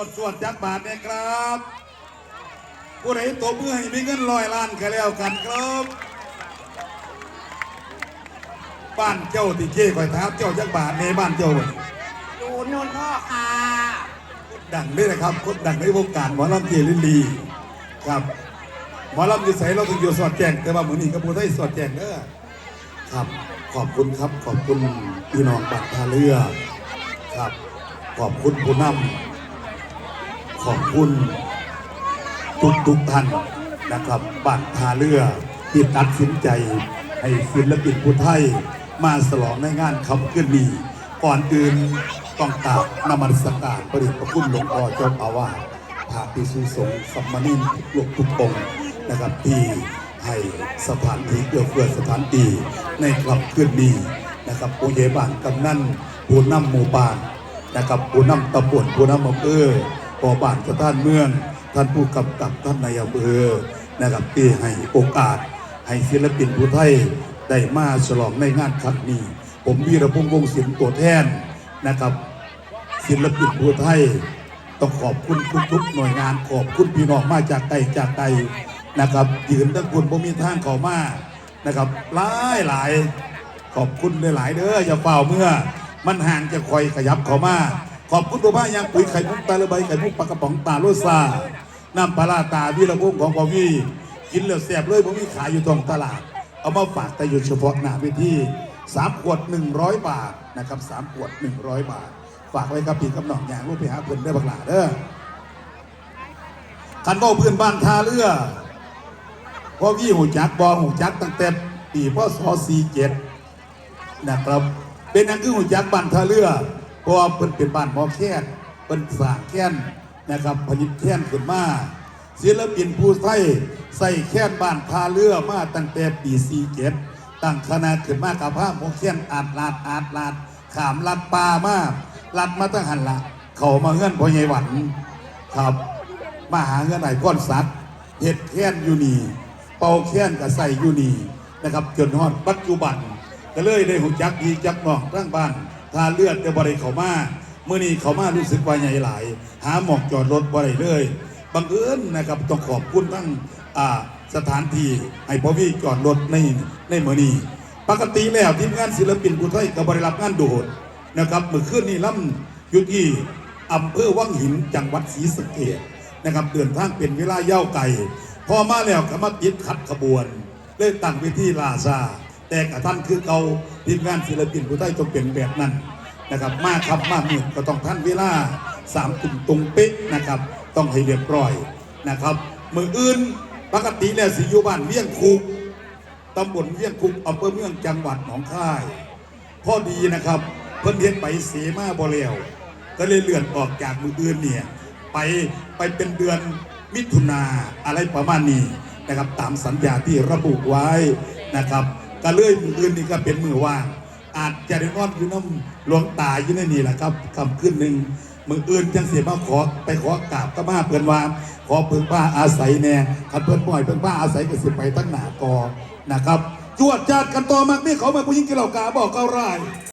บาทเนี่ยครับ ผู้ใดตบมือให้มีเงินร้อยล้านก็แล้วกันครับบ้านเจ้าที่เจ้ข่อยท้ามเจ้าจักบาทในบ้านเจ้าบ่อยู่โนนพ่อค่ะดังด้วยนะครับคนดังในวงการหมอลำเจริญลีครับหมอลำอยู่ใสเราถึงอยู่สอดแจ้งแต่ว่ามือนี้ก็พูดให้สอดแจ้งเด้อครับ ขอบคุณครับขอบคุณพี่น้องบัตรทาเรือครับ ขอบคุณผู้นำ ขอบคุณทุกทุกท่านนะครับบัตรทาเรือที่ตัดสินใจ ให้ศิลปินผู้ไทย มาสลองในงานคำขึ้นนี้ก่อนอื่นต้องกราบนมัสการประดิษฐ์พระคุณหลวงพ่อเจ้าอาวาสพระภิกษุสงฆ์สัมมานินทุกลูกทุกองนะครับที่ให้สถานที่เอื้อเฟื้อสถานที่ในคลับขึ้นนี้นะครับผู้ใหญ่บ้านกำนันผู้นำหมู่บ้านนะครับผู้นำตำบลผู้นำอำเภอ พอบ้านกับท่านเมือง ท่านผู้กำกับท่านนายอำเภอนะครับที่ให้โอกาส ให้ศิลปินผู้ไทยได้มาฉลองในงานครั้งนี้ ผมวีรพงษ์วงศิลป์ตัวแทนนะครับ ศิลปินผู้ไทยต้องขอบคุณทุกๆหน่วยงานขอบคุณพี่น้องมาจากไกลจากไกลนะครับยืนตั้งคุณบ่มีทางเขามานะครับหลายหลายขอบคุณหลายๆเด้ออย่าเฝ้าเมื่อ มันห่างจะคอยขยับเขามา ขอบคุณตัวบ้านยางปุ๋ยไข่มุกตาละใบไข่มุกปลากระป๋องตาโรซาน้ำปลาตาวีระพงษ์ของพ่อวีกินแล้วแซ่บเลยผมมีขายอยู่ตรงตลาด เอามาฝากแต่อยู่เฉพาะหน้าเวทีสามขวด100บาทนะครับสามขวด100บาท ฝากไว้กับพี่กับน้องอย่างลูกไปหาเพื่อนได้บักหลาเด้อคันว่าเพื่อนบ้านท่าเรือพ่อวี่หูจักบองหูจักตั้งแต่ปีพศ47นะครับ เป็นอันคือหูจักบ้านท่าเรือ เพราะว่าเพิ่นเป็นบ้านหมอแค้นเพิ่นสร้างแค้นนะครับผลิตแค้นขึ้นมาศิลปินผู้ไทยใส่แค้นบ้านท่าเรือมาตั้งแต่ปี47ตั้งคณะขึ้นมากับพระหมอแค้นอาดลาดอาดลาดขามลัดปลามาลัดมาตั้งหันละ เขามาเงื่อนพ่อใหญ่หวันครับมาหาเงื่อนไหนก้อนสัตว์เห็ดแค้นอยู่นี่เป่าแค้นกับใส่อยู่นี่นะครับจนฮอดปัจจุบันก็เลยได้หุ่จักดีจักน้องตั้งบ้าน ทาเลือดจะบริเขามาเมื่อนี้เขามารู้สึกว่าใหญ่หลาย หาหมอกจอดรถบริเลยบังเอิญนะครับต้องขอบคุณทั้งสถานที่ให้พ่อพี่จอดรถในในเมื่อนี้ปกติแล้วทีมงานศิลปินผู้ไทยกับบริรับงานโดดนะครับเมื่อคืนนี้ล่ำยู่ที่อำเภอวังหินจังหวัดศรีสะเกษนะครับเดินทางเป็นเวลาเย่าวไก่พอมาแล้วก็มาติดขัดขบวนเลยตั้งเวทีลาซา แต่กับท่านคือเกาทีมงานศิลปินผู้ไทยต้องเป็นแบบนั้นนะครับ มาครับมากมืดก็ต้องท่านเวลาสามตุ่มตรงเป๊ะนะครับ ต้องให้เรียบร้อยนะครับมืออื่นปกติแล้วสิอยู่บ้านเวียงคุกตำบลเวียงคุกอำเภอเมืองจังหวัดหนองคายพอดีนะครับ เพิ่นเฮ็ดไปเสมาบ่แล้วก็เลยเลื่อนออกจากมืออื่นเนี่ยไปไปเป็นเดือนมิถุนาอะไรประมาณนี้นะครับ ตามสัญญาที่ระบุไว้นะครับ ก็เลื่อยมืออื่นนี่ก็เป็นมือว่างอาจจะได้นอนอยู่น้ำหลวงตาอยู่ในนี่แหละครับคำขึ้นหนึ่งมืออื่นจังเสียมาขอไปขอกราบก็มาเพื่อนว่า ขอเพิ่งป้าอาศัยแน่ขันเพื่อนบ่อยเพิ่งป้าอาศัยก็สิไปตั้งหนากอนะครับจวดจัดกันต่อมากนี่เขามาผู้ยิงกิเหล่ากาบอกเก้าไร